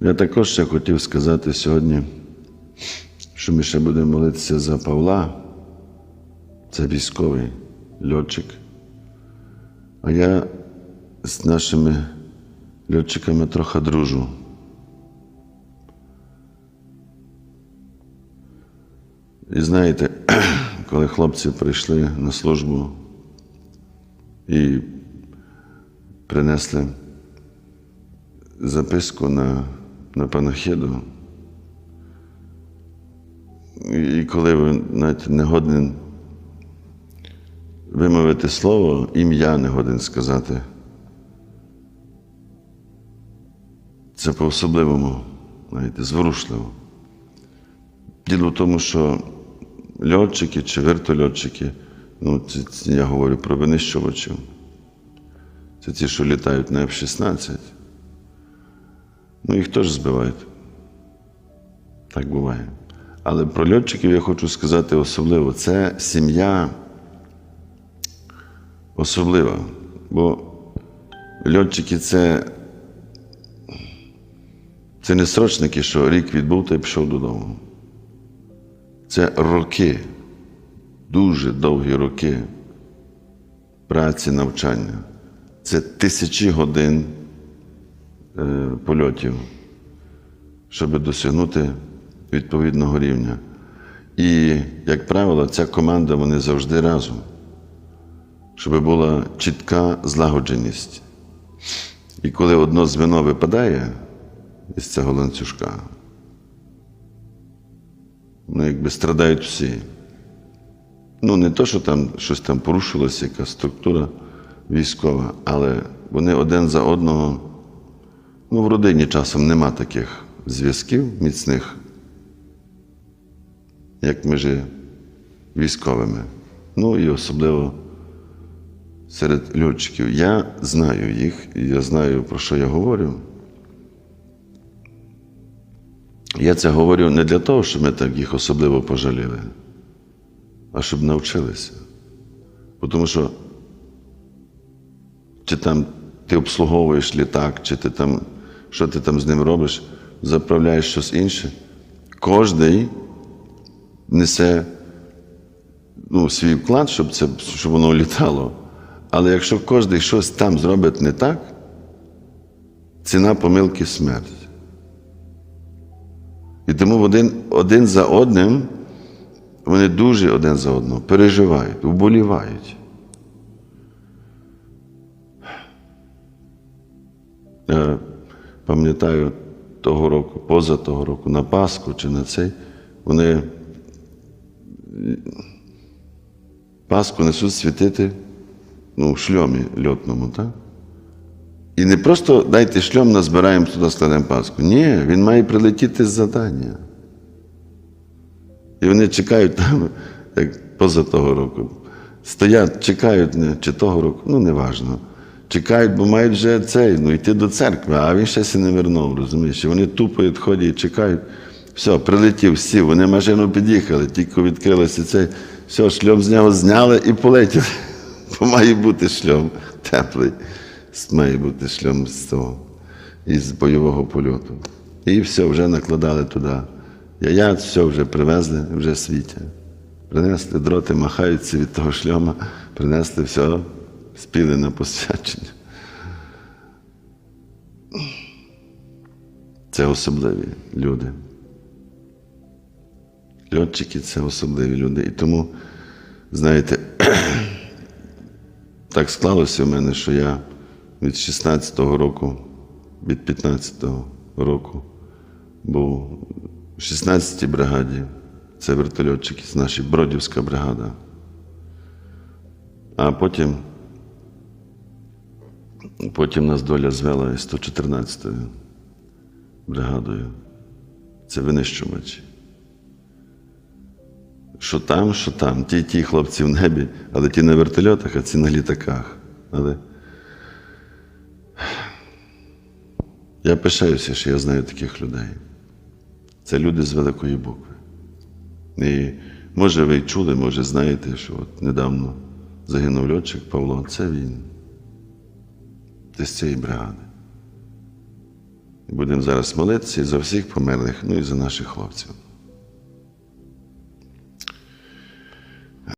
Я також ще хотів сказати сьогодні, що ми ще будемо молитися за Павла, це військовий льотчик. А я з нашими льотчиками трохи дружу. І знаєте, коли хлопці прийшли на службу і принесли записку на, на панахиду, і коли ви навіть не годен вимовити слово, ім'я не годен сказати. Це по-особливому, знаєте, зворушливо. Діло в тому, що льотчики чи вертольотчики, ну, це, це я говорю про винищувачів. Це ті, що літають на F-16. Ну, їх теж збивають. Так буває. Але про льотчиків я хочу сказати особливо. Це сім'я особлива. Бо льотчики це, це не срочники, що рік відбув та й пішов додому. Це роки, дуже довгі роки праці, навчання. Це тисячі годин польотів, щоб досягнути відповідного рівня. І, як правило, ця команда вони завжди разом, щоб була чітка злагодженість. І коли одно звено випадає із цього ланцюжка, ну, якби страдають всі. Ну, не то, що там щось там порушилося, якась структура військова, але вони один за одного. Ну, в родині часом нема таких зв'язків міцних, як між військовими. Ну і особливо серед льотчиків. Я знаю їх, і я знаю, про що я говорю. Я це говорю не для того, щоб ми так їх особливо пожаліли, а щоб навчилися. Тому що чи там ти обслуговуєш літак, чи ти там, що ти там з ним робиш, заправляєш щось інше, кожний несе ну, свій вклад, щоб, це, щоб воно літало. Але якщо кожен щось там зробить не так, ціна помилки смерть. І тому один, один за одним вони дуже один за одного переживають, вболівають. Я пам'ятаю того року, поза того року, на Пасху чи на цей, вони Пасху несуть святити ну, в шльомі льотному, так? І не просто дайте шльом, назбираємо туди, складемо Пасху. Ні, він має прилетіти з завдання. І вони чекають там, як поза того року. Стоять, чекають, чи того року, ну неважно. Чекають, бо мають вже цей, ну, йти до церкви, а він ще не вернув, розумієш? Вони тупають, ходять, чекають. Все, прилетів, сів, вони машину під'їхали, тільки відкрилося цей, все, шльом з нього зняли і полетіли. Бо має бути шльом теплий, має бути шльом з того, із бойового польоту. І все, вже накладали туди. Я все вже привезли, вже світять. Принесли дроти, махаються від того шльома, принесли все, спіли на посвячення. Це особливі люди. Льотчики це особливі люди. І тому, знаєте, так склалося в мене, що я від 16-го року, від 15-го року був у 16-й бригаді. Це вертольотчики з нашої Бродівська бригада. А потім, потім нас доля звела із 114-ю бригадою. Це винищувачі. Що там, що там, ті ті хлопці в небі, але ті на вертольотах, а ці на літаках. Але я пишаюся, що я знаю таких людей. Це люди з великої букви. І може ви чули, може знаєте, що от недавно загинув льотчик Павло, це він. З цієї бригади. Будемо зараз молитися за всіх померлих, ну і за наших хлопців.